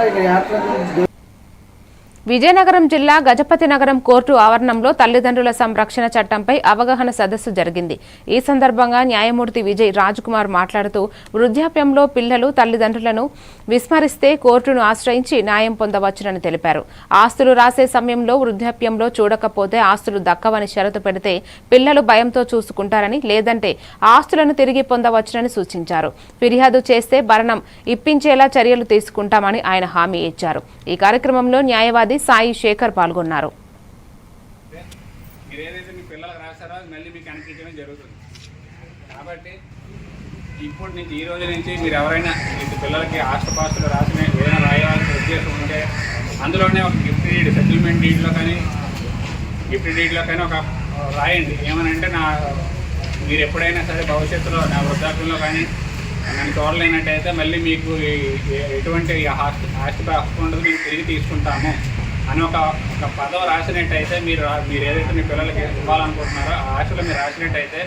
కూడా ఇక యాత్ర గురించి విజయనగరం జిల్లా గజపతి నగరం కోర్టు ఆవరణంలో తల్లిదండ్రుల సంరక్షణ చట్టంపై అవగాహన సదస్సు జరిగింది. ఈ సందర్భంగా న్యాయమూర్తి విజయ్ రాజ్కుమార్ మాట్లాడుతూ వృద్ధాప్యంలో పిల్లలు తల్లిదండ్రులను విస్మరిస్తే కోర్టును ఆశ్రయించి న్యాయం పొందవచ్చునని తెలిపారు. ఆస్తులు రాసే సమయంలో వృద్ధాప్యంలో చూడకపోతే ఆస్తులు దక్కవని షరతు పెడితే పిల్లలు భయంతో చూసుకుంటారని లేదంటే ఆస్తులను తిరిగి పొందవచ్చునని సూచించారు. ఫిర్యాదు చేస్తే భరణం ఇప్పించేలా చర్యలు తీసుకుంటామని ఆయన హామీ ఇచ్చారు. ఈ కార్యక్రమంలో న్యాయవాది సాయి శేఖర్ పాల్గొన్నారు. మీరేదైతే మీ పిల్లలకు రాశారో అది మళ్ళీ మీకు కనిపించడం జరుగుతుంది. కాబట్టి ఇప్పుడు నుంచి ఈ రోజు నుంచి మీరు ఎవరైనా మీకు పిల్లలకి ఆస్తిపాస్తులు రాసిన ఏదైనా రాయాల్సిన ఉద్దేశం ఉంటే అందులోనే ఒక గిఫ్ట్ డీడ్ సెటిల్మెంట్ డీడ్లో కానీ గిఫ్ట్ డీడ్లో కానీ ఒక రాయండి. ఏమనంటే నా మీరు ఎప్పుడైనా సరే భవిష్యత్తులో నా వృద్ధాప్యంలో కానీ నన్ను చూడలేనట్టయితే మళ్ళీ మీకు ఎటువంటి ఈ ఆస్తి ఆస్తి మేము తిరిగి తీసుకుంటాము అని ఒక ఒక పదం రాసినట్టయితే మీరు రా- మీరు ఏదైతే మీ పిల్లలకి ఇవ్వాలనుకుంటున్నారో ఆ ఆశలో మీరు రాసినట్టయితే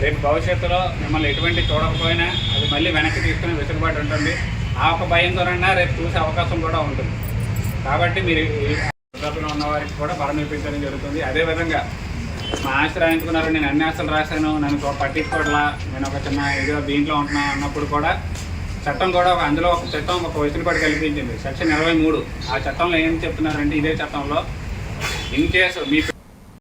రేపు భవిష్యత్తులో మిమ్మల్ని ఎటువంటి చూడకపోయినా అది మళ్ళీ వెనక్కి తీసుకునే వెసులుబాటు ఉంటుంది ఆ ఒక భయంతోనైనా రేపు చూసే అవకాశం కూడా ఉంటుంది కాబట్టి మీరు వృద్ధాప్యంలో ఉన్న వారికి కూడా బలం ఇప్పించడం జరుగుతుంది అదేవిధంగా మా రాయించుకున్నారు. నేను అన్ని ఆశలు రాశాను. నన్ను పట్టించుకోవట్లా. నేను ఒక చిన్న ఏదో దీంట్లో ఉంటున్నా అన్నప్పుడు కూడా చట్టం కూడా ఒక- అందులో ఒక చట్టం ఒక వెసులుబాటు కల్పించింది. సెక్షన్ ఇరవై మూడు. ఆ చట్టంలో ఏం చెప్తున్నారంటే ఇదే చట్టంలో ఇన్ కేసు మీ